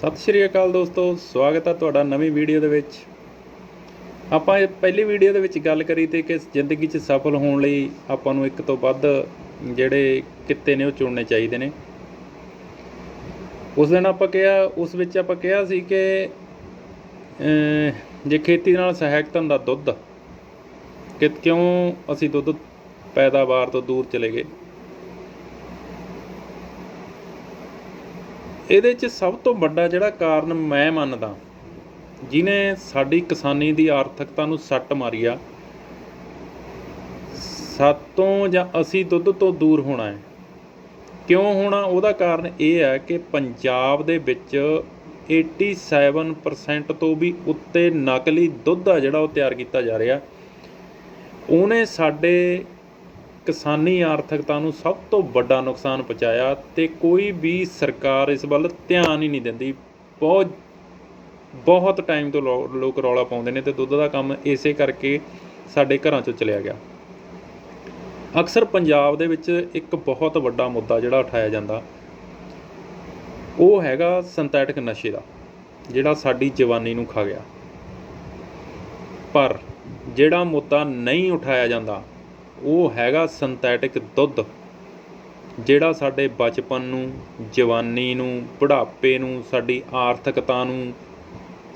ਸਤਿ ਸ਼੍ਰੀ ਅਕਾਲ ਦੋਸਤੋ, ਸਵਾਗਤ ਹੈ ਤੁਹਾਡਾ ਨਵੀਂ ਵੀਡੀਓ ਦੇ ਵਿੱਚ। ਆਪਾਂ ਪਹਿਲੀ ਵੀਡੀਓ ਦੇ ਵਿੱਚ ਗੱਲ ਕਰੀ ਤੇ ਕਿ ਜ਼ਿੰਦਗੀ 'ਚ ਸਫਲ ਹੋਣ ਲਈ ਆਪਾਂ ਨੂੰ ਇੱਕ ਤੋਂ ਵੱਧ ਜਿਹੜੇ ਕਿੱਤੇ ਨੇ ਉਹ ਚੁਣਨੇ ਚਾਹੀਦੇ ਨੇ। ਉਸ ਦਿਨ ਆਪਾਂ ਕਿਹਾ, ਉਸ ਵਿੱਚ ਆਪਾਂ ਕਿਹਾ ਸੀ ਕਿ ਜੇ ਖੇਤੀ ਨਾਲ ਸਹਾਇਕ ਧੰਦਾ ਦੁੱਧ ਕਿ ਕਿਉਂ ਅਸੀਂ ਦੁੱਧ ਪੈਦਾਵਾਰ ਤੋਂ ਦੂਰ ਚਲੇ ਗਏ? ਇਹਦੇ 'ਚ ਸਭ ਤੋਂ ਵੱਡਾ ਜਿਹੜਾ ਕਾਰਨ ਮੈਂ ਮੰਨਦਾ ਜਿਨੇ ਸਾਡੀ ਕਿਸਾਨੀ ਦੀ ਆਰਥਿਕਤਾ ਨੂੰ ਸੱਟ ਮਾਰੀ ਆ, ਸਾਤੋਂ ਜਾਂ ਅਸੀਂ ਦੁੱਧ ਤੋਂ ਦੂਰ ਹੋਣਾ ਹੈ। ਕਿਉਂ ਹੋਣਾ? ਉਹਦਾ ਕਾਰਨ ਇਹ ਹੈ ਕਿ ਪੰਜਾਬ ਦੇ ਵਿੱਚ 87% ਤੋਂ ਵੀ ਉੱਤੇ ਨਕਲੀ ਦੁੱਧ ਆ ਜਿਹੜਾ ਉਹ ਤਿਆਰ ਕੀਤਾ ਜਾ ਰਿਹਾ। ਉਹਨੇ ਸਾਡੇ ਕਿਸਾਨੀ ਆਰਥਿਕਤਾ ਨੂੰ ਸਭ ਤੋਂ ਵੱਡਾ ਨੁਕਸਾਨ ਪਹੁੰਚਾਇਆ ਤੇ ਕੋਈ ਵੀ ਸਰਕਾਰ ਇਸ ਵੱਲ ਧਿਆਨ ਹੀ ਨਹੀਂ ਦਿੰਦੀ। ਬਹੁਤ ਬਹੁਤ ਟਾਈਮ ਤੋਂ ਲੋ- ਲੋਕ ਰੌਲਾ ਪਾਉਂਦੇ ਨੇ ਤੇ ਦੁੱਧ ਦਾ ਕੰਮ ਇਸੇ ਕਰਕੇ ਸਾਡੇ ਘਰਾਂ ਚੋਂ ਚਲਿਆ ਗਿਆ। ਅਕਸਰ ਪੰਜਾਬ ਦੇ ਵਿੱਚ ਇੱਕ ਬਹੁਤ ਵੱਡਾ ਮੁੱਦਾ ਜਿਹੜਾ ਉਠਾਇਆ ਜਾਂਦਾ, ਉਹ ਹੈਗਾ ਸਿੰਥੈਟਿਕ ਨਸ਼ੇ ਦਾ, ਜਿਹੜਾ ਸਾਡੀ ਜਵਾਨੀ ਨੂੰ ਖਾ ਗਿਆ। ਪਰ ਜਿਹੜਾ ਮੁੱਦਾ ਨਹੀਂ ਉਠਾਇਆ ਜਾਂਦਾ ਉਹ ਹੈਗਾ ਸਿੰਥੈਟਿਕ ਦੁੱਧ, ਜਿਹੜਾ ਸਾਡੇ ਬਚਪਨ ਨੂੰ, ਜਵਾਨੀ ਨੂੰ, ਬੁਢਾਪੇ ਨੂੰ, ਸਾਡੀ ਆਰਥਿਕਤਾ ਨੂੰ,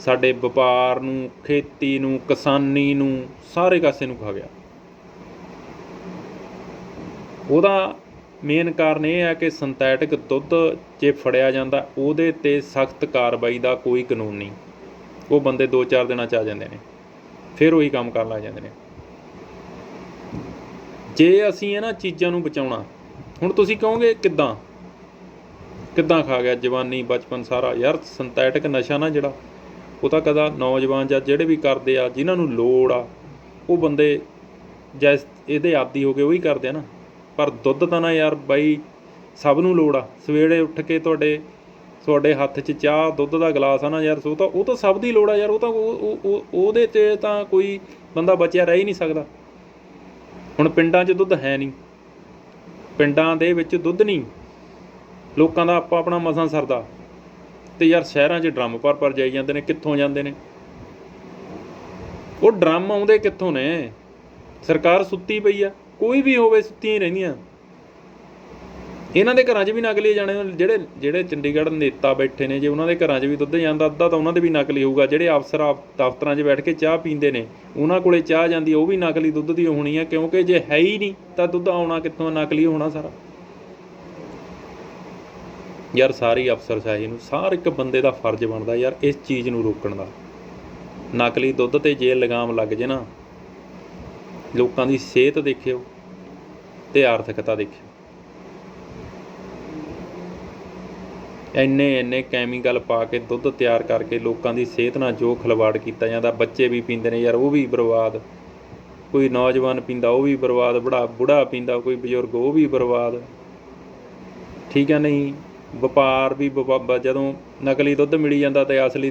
ਸਾਡੇ ਵਪਾਰ ਨੂੰ, ਖੇਤੀ ਨੂੰ, ਕਿਸਾਨੀ ਨੂੰ, ਸਾਰੇ ਕਾਸੇ ਨੂੰ ਖਾ ਗਿਆ। ਉਹਦਾ ਮੇਨ ਕਾਰਨ ਇਹ ਹੈ ਕਿ ਸਿੰਥੈਟਿਕ ਦੁੱਧ ਜੇ ਫੜਿਆ ਜਾਂਦਾ, ਉਹਦੇ ਤੇ ਸਖਤ ਕਾਰਵਾਈ ਦਾ ਕੋਈ ਕਾਨੂੰਨ ਨਹੀਂ। ਉਹ ਬੰਦੇ 2-4 ਦਿਨਾਂ ਚ ਆ ਜਾਂਦੇ ਨੇ, ਫਿਰ ਉਹੀ ਕੰਮ ਕਰਨ ਲੱਗ ਜਾਂਦੇ ਨੇ। ਜੇ ਅਸੀਂ ਇਹਨਾਂ ਚੀਜ਼ਾਂ ਨੂੰ ਬਚਾਉਣਾ, ਹੁਣ ਤੁਸੀਂ ਕਹੋਗੇ ਕਿੱਦਾਂ? ਕਿੱਦਾਂ ਖਾ ਗਿਆ ਜਵਾਨੀ, ਬਚਪਨ ਸਾਰਾ? ਯਾਰ ਸਿੰਥੈਟਿਕ ਨਸ਼ਾ ਨਾ ਜਿਹੜਾ, ਉਹ ਤਾਂ ਕਦਾ ਨੌਜਵਾਨ ਜਾਂ ਜਿਹੜੇ ਵੀ ਕਰਦੇ ਆ, ਜਿਨ੍ਹਾਂ ਨੂੰ ਲੋੜ ਆ, ਉਹ ਬੰਦੇ ਜੈਸ ਇਹਦੇ ਆਦੀ ਹੋ ਕੇ ਉਹੀ ਕਰਦੇ ਆ ਨਾ। ਪਰ ਦੁੱਧ ਤਾਂ ਨਾ ਯਾਰ ਬਾਈ, ਸਭ ਨੂੰ ਲੋੜ ਆ। ਸਵੇਰੇ ਉੱਠ ਕੇ ਤੁਹਾਡੇ ਤੁਹਾਡੇ ਹੱਥ 'ਚ ਚਾਹ, ਦੁੱਧ ਦਾ ਗਲਾਸ ਆ ਨਾ ਯਾਰ ਉਹ ਤਾਂ ਉਹ ਤਾਂ ਸਭ ਦੀ ਲੋੜ ਆ ਯਾਰ, ਉਹ ਤਾਂ ਉਹ, ਉਹਦੇ 'ਚ ਤਾਂ ਕੋਈ ਬੰਦਾ ਬਚਿਆ ਰਹਿ ਹੀ ਨਹੀਂ ਸਕਦਾ। ਹੁਣ ਪਿੰਡਾਂ 'ਚ ਦੁੱਧ ਹੈ ਨਹੀਂ। ਪਿੰਡਾਂ ਦੇ ਵਿੱਚ ਦੁੱਧ ਨਹੀਂ। ਲੋਕਾਂ ਦਾ ਆਪਾ ਆਪਣਾ ਮਸਾਂ ਸਰਦਾ। ਤੇ ਯਾਰ ਸ਼ਹਿਰਾਂ 'ਚ ਡਰਮ ਭਰ ਭਰ ਜਾਈ ਜਾਂਦੇ ਨੇ, ਕਿੱਥੋਂ ਜਾਂਦੇ ਨੇ? ਉਹ ਡਰਮ ਆਉਂਦੇ ਕਿੱਥੋਂ ਨੇ? ਸਰਕਾਰ ਸੁੱਤੀ ਪਈ ਆ, ਕੋਈ ਵੀ ਹੋਵੇ ਸੁੱਤੀਆਂ ਹੀ ਰਹਿੰਦੀਆਂ। ਇਹਨਾਂ ਦੇ ਘਰਾਂ 'ਚ ਵੀ ਨਕਲੀ ਜਾਣੇ ਜਿਹੜੇ ਜਿਹੜੇ ਚੰਡੀਗੜ੍ਹ ਨੇਤਾ ਬੈਠੇ ਨੇ, ਜੇ ਉਹਨਾਂ ਦੇ ਘਰਾਂ 'ਚ ਵੀ ਦੁੱਧ ਜਾਂਦਾ ਅੱਧਾ ਤਾਂ ਉਹਨਾਂ ਦੇ ਵੀ ਨਕਲੀ ਹੋਊਗਾ ਜਿਹੜੇ ਅਫਸਰ ਦਫ਼ਤਰਾਂ 'ਚ ਬੈਠ ਕੇ ਚਾਹ ਪੀਂਦੇ ਨੇ, ਉਹਨਾਂ ਕੋਲੇ ਚਾਹ ਜਾਂਦੀ, ਉਹ ਵੀ ਨਕਲੀ ਦੁੱਧ ਦੀ ਹੋਣੀ ਆ, ਕਿਉਂਕਿ ਜੇ ਹੈ ਹੀ ਨਹੀਂ ਤਾਂ ਦੁੱਧ ਆਉਣਾ ਕਿੱਥੋਂ ਨਕਲੀ ਹੋਣਾ ਸਾਰਾ। ਯਾਰ ਸਾਰੀ ਅਫਸਰਸ਼ਾਹੀ ਨੂੰ, ਸਾਰ ਇੱਕ ਬੰਦੇ ਦਾ ਫਰਜ਼ ਬਣਦਾ ਯਾਰ ਇਸ ਚੀਜ਼ ਨੂੰ ਰੋਕਣ ਦਾ। ਨਕਲੀ ਦੁੱਧ ਤੇ ਜੇ ਲਗਾਮ ਲੱਗ ਜੇ ਨਾ, ਲੋਕਾਂ ਦੀ ਸਿਹਤ ਦੇਖਿਓ ਤੇ ਆਰਥਿਕਤਾ ਦੇਖਿਓ। ਇੰਨੇ ਇੰਨੇ ਕੈਮੀਕਲ ਪਾ ਕੇ ਦੁੱਧ ਤਿਆਰ ਕਰਕੇ ਲੋਕਾਂ ਦੀ ਸਿਹਤ ਨਾਲ ਜੋ ਖਿਲਵਾੜ ਕੀਤਾ ਜਾਂਦਾ, ਬੱਚੇ ਵੀ ਪੀਂਦੇ ਨੇ ਯਾਰ, ਉਹ ਵੀ ਬਰਬਾਦ। ਕੋਈ ਨੌਜਵਾਨ ਪੀਂਦਾ, ਉਹ ਵੀ ਬਰਬਾਦ, ਬੁੜਾ ਬੁੜਾ ਪੀਂਦਾ, ਕੋਈ ਬਜ਼ੁਰਗ, ਉਹ ਵੀ ਬਰਬਾਦ। ਠੀਕ ਹੈ ਨਹੀਂ? ਵਪਾਰ ਵੀ ਵਪਾ- ਜਦੋਂ ਨਕਲੀ ਦੁੱਧ ਮਿਲੀ ਜਾਂਦਾ ਤੇ ਅਸਲੀ ਦੀ